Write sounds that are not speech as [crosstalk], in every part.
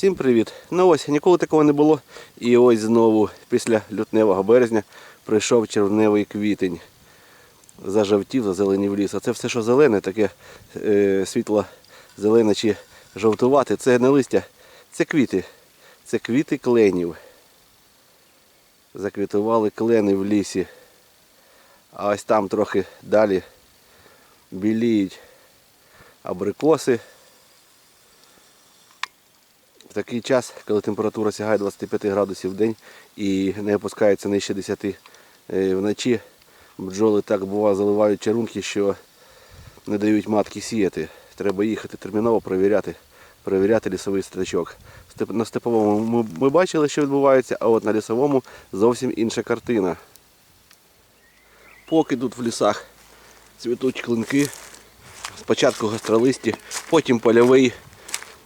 Всім привіт! Ну ось ніколи такого не було. І ось знову після лютневого березня прийшов червневий квітень. Зажовтів, зазеленів ліс. А це все, що зелене, таке е, світло зелене чи жовтувате, це не листя, це квіти. Це квіти кленів. Заквітували клени в лісі. А ось там трохи далі біліють абрикоси. В такий час, коли температура сягає 25 градусів в день і не опускається нижче 10 е, вночі, бджоли так буває заливають чарунки, що не дають матки сіяти. Треба їхати терміново перевіряти, перевіряти лісовий стрічок. На степовому ми, бачили, що відбувається, а от на лісовому зовсім інша картина. Поки тут в лісах цвітуть клинки, спочатку гостролисті, потім польовий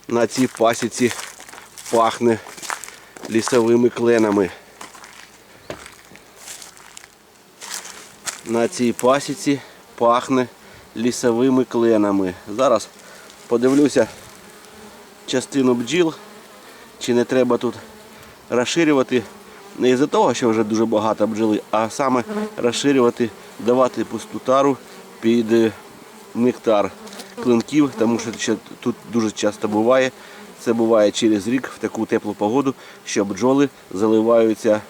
на цій пасіці пахне лісовими кленами. На цій пасіці пахне лісовими кленами. Зараз подивлюся частину бджіл, чи не треба тут розширювати. Не із-за того, що вже дуже багато бджоли, а саме розширювати, давати пусту тару під нектар клинків, тому що тут дуже часто буває. Це буває через рік в таку теплу погоду, що бджоли заливаються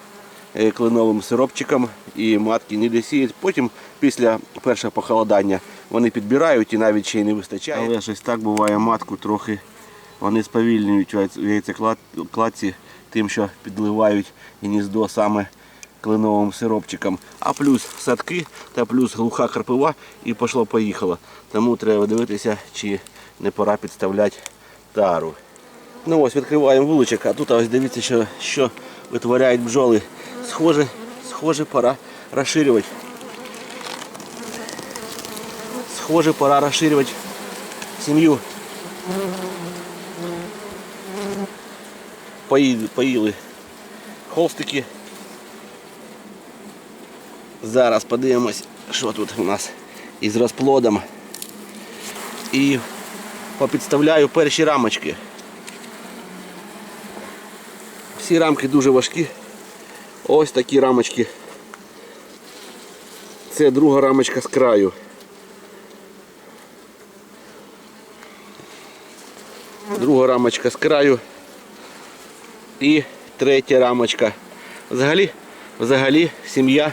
е, кленовим сиропчиком і матки не сіють. Потім після першого похолодання вони підбирають і навіть ще й не вистачає. Але щось так буває матку трохи. Вони сповільнюють у яйцекладці тим, що підливають гніздо саме кленовим сиропчиком. А плюс садки та плюс глуха карпива і пошло-поїхало. Тому треба дивитися, чи не пора підставляти тару. Ну ось відкриваємо вуличок, а тут ось дивіться, що, що витворяють бджоли. Схоже, схоже, пора розширювати. Схоже, пора розширювати сім'ю. Поїли, поїли холстики. Зараз подивимось, що тут у нас із розплодом. І попідставляю перші рамочки. Всі рамки дуже важкі. Ось такі рамочки. Це друга рамочка з краю. Друга рамочка з краю. І третя рамочка. Взагалі, взагалі сім'я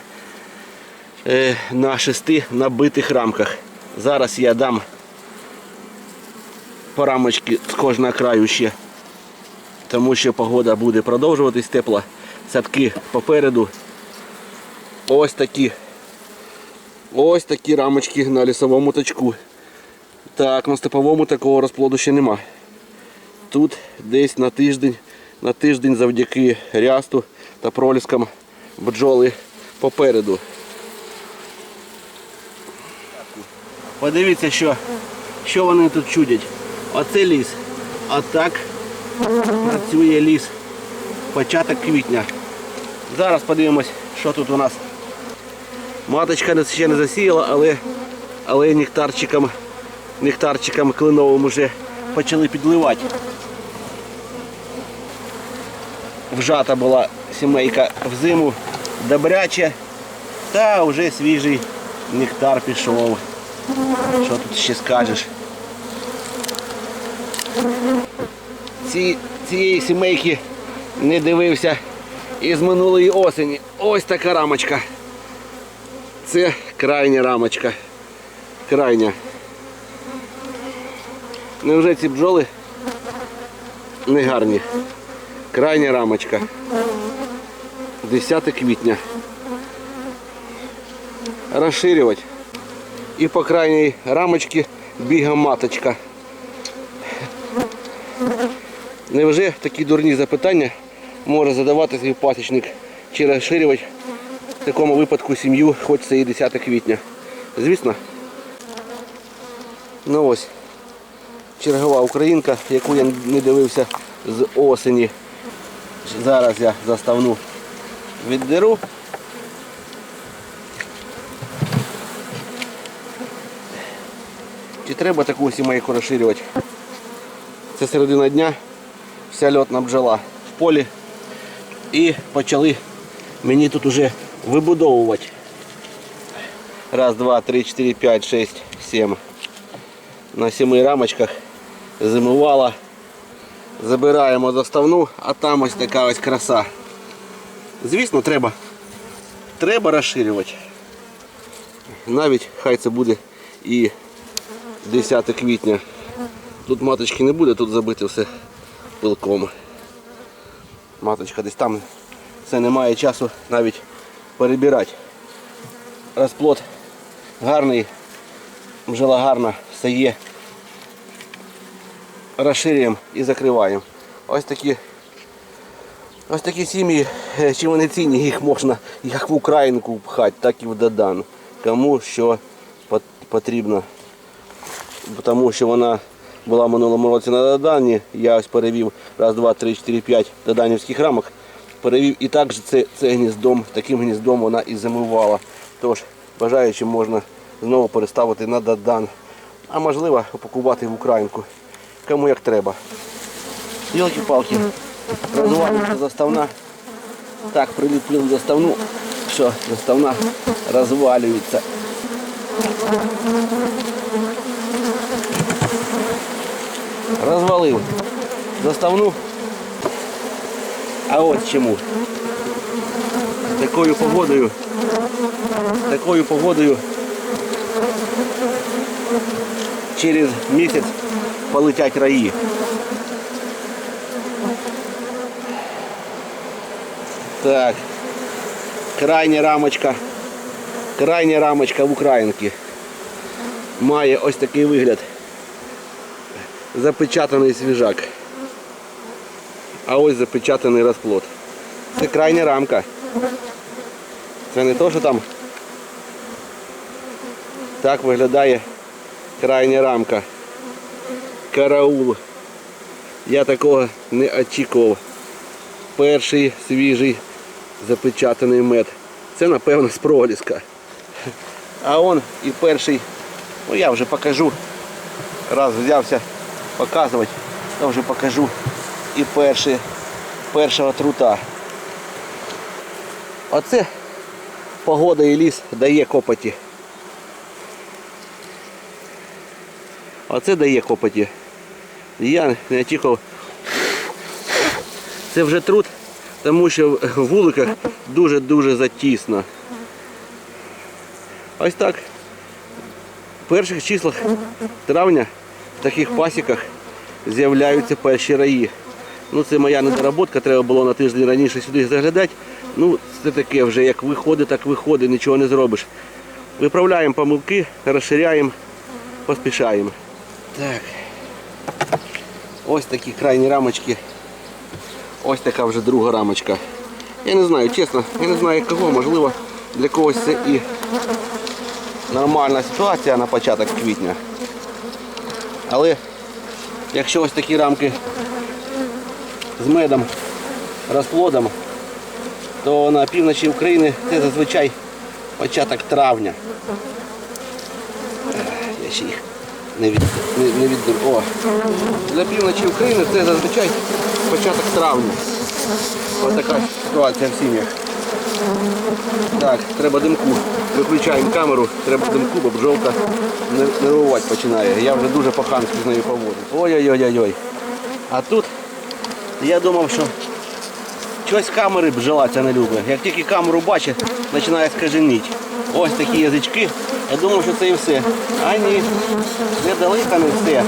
е, на шести набитих рамках. Зараз я дам по рамочки з кожного краю ще тому що погода буде продовжуватись тепла. Садки попереду. Ось такі. Ось такі рамочки на лісовому точку. Так, на степовому такого розплоду ще нема. Тут десь на тиждень, на тиждень завдяки рясту та проліскам бджоли попереду. Подивіться, що, що вони тут чудять. Оце ліс. А так працює ліс. Початок квітня. Зараз подивимось, що тут у нас. Маточка ще не засіяла, але, але нектарчиком, нектарчиком кленовим вже почали підливати. Вжата була сімейка в зиму, добряче, та вже свіжий нектар пішов. Що тут ще скажеш? Ці, цієї сімейки не дивився із минулої осені. Ось така рамочка. Це крайня рамочка. Крайня. Невже ці бджоли не гарні? Крайня рамочка. 10 квітня. Розширювати. І по крайній рамочці бігом маточка. Невже такі дурні запитання може задавати свій пасічник чи розширювати в такому випадку сім'ю, хоч це і 10 квітня? Звісно. Ну ось. Чергова українка, яку я не дивився з осені. Зараз я заставну віддеру. Чи треба таку сімейку розширювати? Це середина дня. Вся льотна бджола в полі. І почали мені тут уже вибудовувати. Раз, два, три, чотири, п'ять, шесть, сім. На сіми рамочках зимувала. Забираємо заставну, а там ось така ось краса. Звісно, треба. Треба розширювати. Навіть хай це буде і 10 квітня. Тут маточки не буде, тут забити все пилком. Маточка десь там. Це немає часу навіть перебирати. Розплод гарний, бджола гарна, все є. Розширюємо і закриваємо. Ось такі Ось такі сім'ї, е, чи вони цінні, їх можна як в Українку пхати, так і в Додан. Кому що потрібно. Тому що вона була в минулому році на Додані. Я ось перевів раз, два, три, чотири, п'ять доданівських рамок. Перевів і так же це, це гніздом, таким гніздом вона і зимувала. Тож бажаючим можна знову переставити на Додан. А можливо упакувати в Українку. Кому як треба. Йолки-палки. Розвалюється заставна. Так, приліпили заставну, що заставна розвалюється. Розвалив заставну. А от чому. Такою погодою. Такою погодою через місяць полетять раї. Так. Крайня рамочка. Крайня рамочка в Українки. Має ось такий вигляд. Запечатаний свіжак. А ось запечатаний розплод. Це крайня рамка. Це не то, що там. Так виглядає крайня рамка. Караул. Я такого не очікував перший свіжий запечатаний мед. Це напевно з проліска. А он і перший, ну я вже покажу. Раз взявся показувати, то вже покажу і перший, першого трута. Оце погода і ліс дає копоті. Оце дає копоті. Я не очікував це вже труд, тому що в вуликах дуже-дуже затісно. Ось так. В перших числах травня таких пасіках з'являються перші раї. Ну це моя недоработка, треба було на тиждень раніше сюди заглядати. Ну, це таке вже, як виходить, так виходить, нічого не зробиш. Виправляємо помилки, розширяємо, поспішаємо. Так. Ось такі крайні рамочки. Ось така вже друга рамочка. Я не знаю, чесно, я не знаю кого, можливо, для когось це і нормальна ситуація на початок квітня. Але якщо ось такі рамки з медом, розплодом, то на півночі України це зазвичай початок травня. Я ще їх не від, не, не від... О. Для півночі України це зазвичай початок травня. Ось така ситуація в сім'ях. Так, треба димку. Виключаємо камеру, треба димку, бо бджолка нервувати починає. Я вже дуже по-хамськи з нею поводжу. Ой-ой-ой-ой. А тут я думав, що щось камери бджола ця не любить. Як тільки камеру бачить, починає скаженіть. Ось такі язички. Я думав, що це і все. А ні, недалека не все.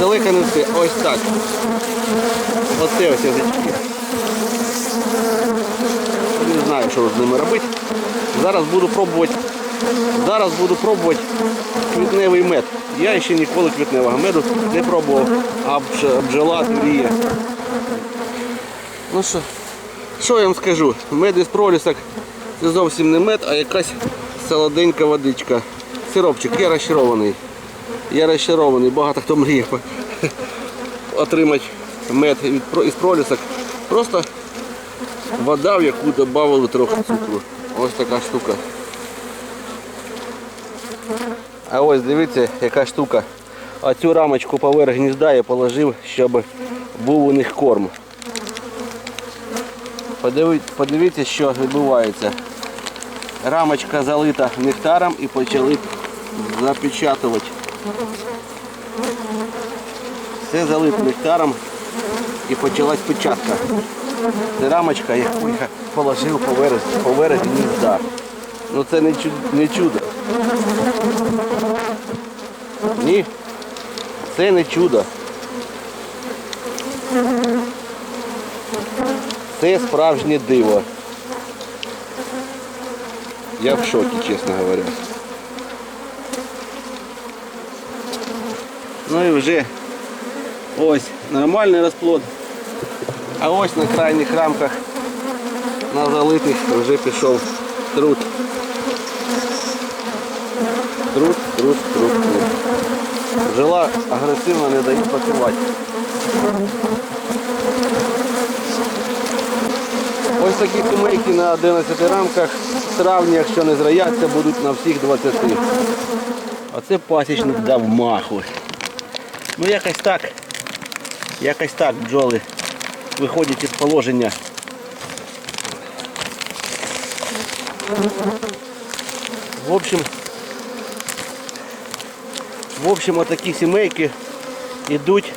Далеко не все. Ось так. Оце ось язички. Знаю, що з ними робити. Зараз буду пробувати. Зараз буду пробувати квітневий мед. Я ще ніколи квітневого меду не пробував, а бджола туріє. Ну що, що я вам скажу? Мед із пролісок це зовсім не мед, а якась солоденька водичка. Сиропчик, я розчарований. Я розчарований, багато хто мріє [laughs] отримати мед із пролісок. Просто вода, в яку додали трохи цукру. Ось така штука. А ось дивіться, яка штука. а цю рамочку поверх гнізда я положив, щоб був у них корм. Подивіться, що відбувається. Рамочка залита нектаром і почали запечатувати. Все залито нектаром і почалась печатка. Це рамочка, яку я положив поверх, поверх гнізда. Ну це не, чу- не чудо. Ні. Це не чудо. Це справжнє диво. Я в шокі, чесно говоря. Ну і вже ось нормальний розплод. А ось на крайніх рамках на залитих вже пішов труд. Труд, труд, труд, труд. Бджола агресивно не дають працювати. Ось такі сімейки на 11 рамках. В травні, якщо не зраяться, будуть на всіх 20. Оце пасічник дав маху. Ну якось так. Якось так бджоли виходять із положення. В общем, в общем, отакі сімейки йдуть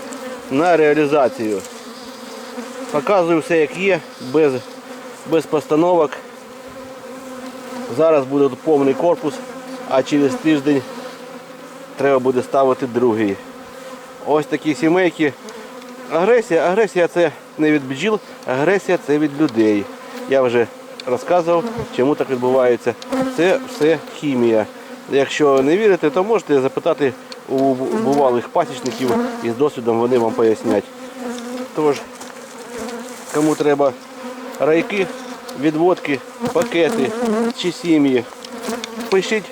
на реалізацію. Показую все як є, без, без постановок. Зараз буде повний корпус, а через тиждень треба буде ставити другий. Ось такі сімейки. Агресія, агресія це не від бджіл, агресія це від людей. Я вже розказував, чому так відбувається. Це все хімія. Якщо не вірите, то можете запитати у бувалих пасічників із досвідом вони вам пояснять. Тож, кому треба райки, відводки, пакети чи сім'ї, пишіть,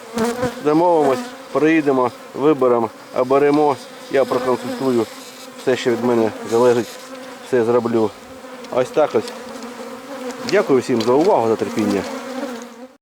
домовимось, приїдемо, виберемо, оберемо, я проконсультую все, що від мене залежить, все зроблю. Ось так ось. Дякую всім за увагу, за терпіння.